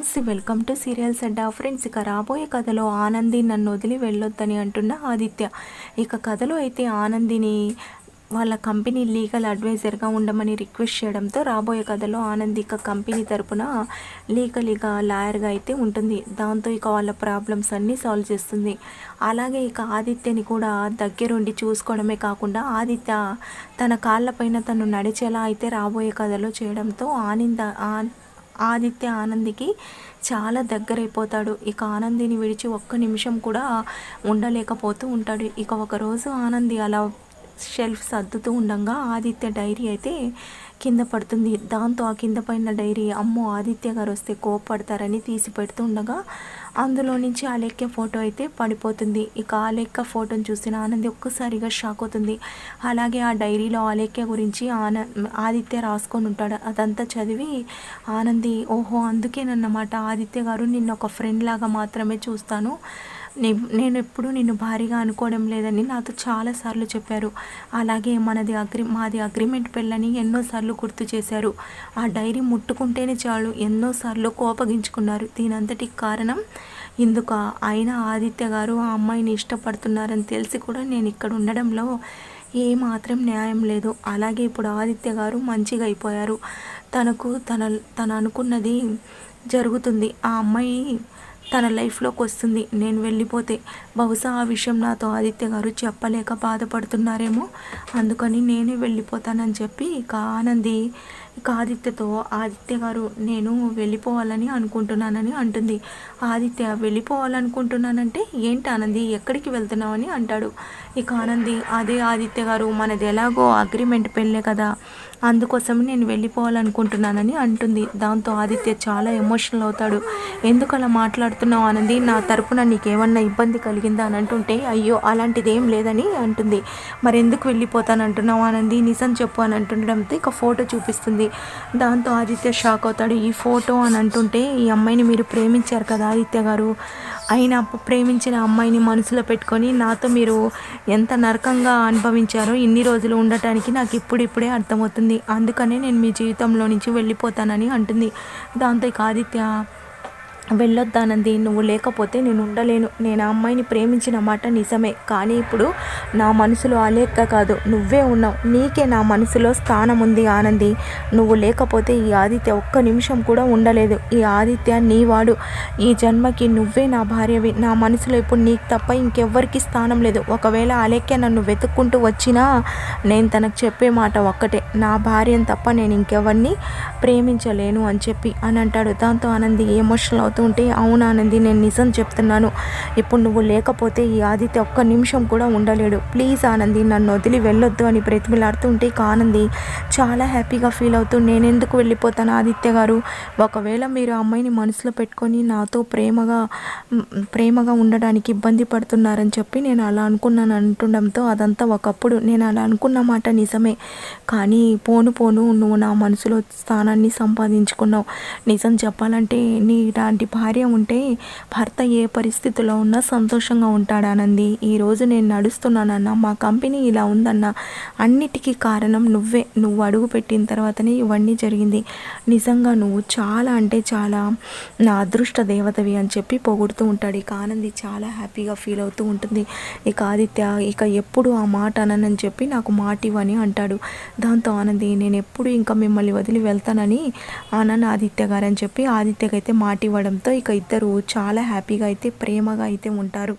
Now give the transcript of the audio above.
Friends welcome to serials Adda friends ఇక రాబోయే కథలో ఆనంది నన్ను వదిలి వెళ్ళొద్దని అంటున్న ఆదిత్య. ఇక కథలో అయితే ఆనందిని వాళ్ళ కంపెనీ లీగల్ అడ్వైజర్గా ఉండమని రిక్వెస్ట్ చేయడంతో రాబోయే కథలో ఆనంద్ ఇక కంపెనీ తరపున లీగల్గా లాయర్గా అయితే ఉంటుంది. దాంతో ఇక వాళ్ళ ప్రాబ్లమ్స్ అన్నీ సాల్వ్ చేస్తుంది. అలాగే ఇక ఆదిత్యని కూడా దగ్గరుండి చూసుకోవడమే కాకుండా ఆదిత్య తన కాళ్ళపైన తను నడిచేలా అయితే రాబోయే కథలో చేయడంతో ఆనంద ఆదిత్య ఆనందికి చాలా దగ్గరైపోతాడు. ఇక ఆనందిని విడిచి ఒక్క నిమిషం కూడా ఉండలేకపోతూ ఉంటాడు. ఇక ఒకరోజు ఆనంది అలా షెల్ఫ్ సర్దుతూ ఉండగా ఆదిత్య డైరీ అయితే కింద పడుతుంది. దాంతో ఆ కింద పైన డైరీ అమ్మో ఆదిత్య గారు వస్తే కోపడతారని తీసి పెడుతుండగా అందులో నుంచి ఆలేఖ్య ఫోటో అయితే పడిపోతుంది. ఇక ఆలేఖ్య ఫోటోని చూసిన ఆనంది ఒక్కసారిగా షాక్ అవుతుంది. అలాగే ఆ డైరీలో ఆలేఖ్య గురించి ఆన ఆదిత్య రాసుకొని ఉంటాడు. అదంతా చదివి ఆనంది ఓహో అందుకేనన్నమాట ఆదిత్య గారు నిన్న ఒక ఫ్రెండ్ లాగా మాత్రమే చూస్తాను. నేను ఎప్పుడు నిన్ను భారీగా అనుకోవడం లేదని నాతో చాలాసార్లు చెప్పారు. అలాగే మనది అగ్రి మాది అగ్రిమెంట్ పెళ్ళని ఎన్నోసార్లు గుర్తు చేశారు. ఆ డైరీ ముట్టుకుంటేనే చాలు ఎన్నోసార్లు కోపగించుకున్నారు. దీనంతటికి కారణం ఇందుక. అయినా ఆదిత్య గారు ఆ అమ్మాయిని ఇష్టపడుతున్నారని తెలిసి కూడా నేను ఇక్కడ ఉండడంలో ఏమాత్రం న్యాయం లేదు. అలాగే ఇప్పుడు ఆదిత్య గారు మంచిగా అయిపోయారు. తనకు తన తను అనుకున్నది జరుగుతుంది. ఆ అమ్మాయి తన లైఫ్లోకి వస్తుంది. నేను వెళ్ళిపోతే బహుశా ఆ విషయం నాతో ఆదిత్య గారు చెప్పలేక బాధపడుతున్నారేమో. అందుకని నేనే వెళ్ళిపోతానని చెప్పి ఇక ఆనంది ఇక ఆదిత్యతో ఆదిత్య గారు నేను వెళ్ళిపోవాలని అనుకుంటున్నానని అంటుంది. ఆదిత్య వెళ్ళిపోవాలనుకుంటున్నానంటే ఏంటి ఆనంది? ఎక్కడికి వెళ్తున్నావని అంటాడు. ఇక ఆనంది అదే ఆదిత్య గారు మనది ఎలాగో అగ్రిమెంట్ పెళ్ళే కదా. అందుకోసం నేను వెళ్ళిపోవాలనుకుంటున్నానని అంటుంది. దాంతో ఆదిత్య చాలా ఎమోషనల్ అవుతాడు. ఎందుకు అలా మాట్లాడుతున్నావు ఆనంది? నా తరపున నీకేమన్నా ఇబ్బంది కలిగిందా? అని అంటుంటే అయ్యో అలాంటిది ఏం లేదని అంటుంది. మరి ఎందుకు వెళ్ళిపోతానంటున్నావు ఆనంది? నిజం చెప్పు అని అంటుండడంతో ఇక ఫోటో చూపిస్తుంది. దాంతో ఆదిత్య షాక్ అవుతాడు. ఈ ఫోటో అని అంటుంటే ఈ అమ్మాయిని మీరు ప్రేమించారు కదా ఆదిత్య గారు. అయినా ప్రేమించిన అమ్మాయిని మనసులో పెట్టుకొని నాతో మీరు ఎంత నరకంగా అనుభవించారో ఇన్ని రోజులు ఉండటానికి నాకు ఇప్పుడిప్పుడే అర్థమవుతుంది. అందుకనే నేను మీ జీవితంలో నుంచి వెళ్ళిపోతానని అంటుంది. దాంతో ఇక ఆదిత్య వెళ్ళొద్దానంది. నువ్వు లేకపోతే నేను ఉండలేను. నేను ఆ అమ్మాయిని ప్రేమించిన మాట నిజమే. కానీ ఇప్పుడు నా మనసులో అలేక్క కాదు. నువ్వే ఉన్నావు. నీకే నా మనసులో స్థానం ఉంది ఆనంది. నువ్వు లేకపోతే ఈ ఆదిత్య ఒక్క నిమిషం కూడా ఉండలేదు. ఈ ఆదిత్య నీవాడు ఈ జన్మకి నువ్వే నా భార్యవి. నా మనసులో ఇప్పుడు నీకు తప్ప ఇంకెవ్వరికి స్థానం లేదు. ఒకవేళ అలేఖ్య నన్ను వెతుక్కుంటూ వచ్చినా నేను తనకు చెప్పే మాట ఒక్కటే. నా భార్యను తప్ప నేను ఇంకెవరిని ప్రేమించలేను అని చెప్పి అని అంటాడు. దాంతో ఆనంది ఎమోషనల్ అవుతుంది ఉంటే అవును ఆనంది నేను నిజం చెప్తున్నాను. ఇప్పుడు నువ్వు లేకపోతే ఈ ఆదిత్య ఒక్క నిమిషం కూడా ఉండలేడు. ప్లీజ్ ఆనంది నన్ను వదిలి వెళ్ళొద్దు అని బ్రతిమిలాడుతుంటే ఇక ఆనంది చాలా హ్యాపీగా ఫీల్ అవుతూ నేను ఎందుకు వెళ్ళిపోతాను ఆదిత్య గారు? ఒకవేళ మీరు ఆ అమ్మాయిని మనసులో పెట్టుకొని నాతో ప్రేమగా ప్రేమగా ఉండడానికి ఇబ్బంది పడుతున్నారని చెప్పి నేను అలా అనుకున్నాను అంటుండడంతో అదంతా ఒకప్పుడు. నేను అలా అనుకున్న మాట నిజమే. కానీ పోను పోను నువ్వు నా మనసులో స్థానాన్ని సంపాదించుకున్నావు. నిజం చెప్పాలంటే నీ ఇలాంటి భార్య ఉంటే భర్త ఏ పరిస్థితిలో ఉన్నా సంతోషంగా ఉంటాడానంది. ఈరోజు నేను నడుస్తున్నానన్న మా కంపెనీ ఇలా ఉందన్న అన్నిటికీ కారణం నువ్వే. నువ్వు అడుగు పెట్టిన తర్వాతనే ఇవన్నీ జరిగింది. నిజంగా నువ్వు చాలా అంటే చాలా నా అదృష్ట దేవతవి అని చెప్పి పొగుడుతూ ఉంటాడు. ఇక ఆనంది చాలా హ్యాపీగా ఫీల్ అవుతూ ఉంటుంది. ఇక ఆదిత్య ఇక ఎప్పుడు ఆ మాట అనని చెప్పి నాకు మాట ఇవ్వని అంటాడు. దాంతో ఆనంది నేను ఎప్పుడు ఇంకా మిమ్మల్ని వదిలి వెళ్తానని ఆనంద్ ఆదిత్య గారు అని చెప్పి ఆదిత్యకైతే మాట ఉండడంతో ఇక ఇద్దరు చాలా హ్యాపీగా అయితే ప్రేమగా అయితే ఉంటారు.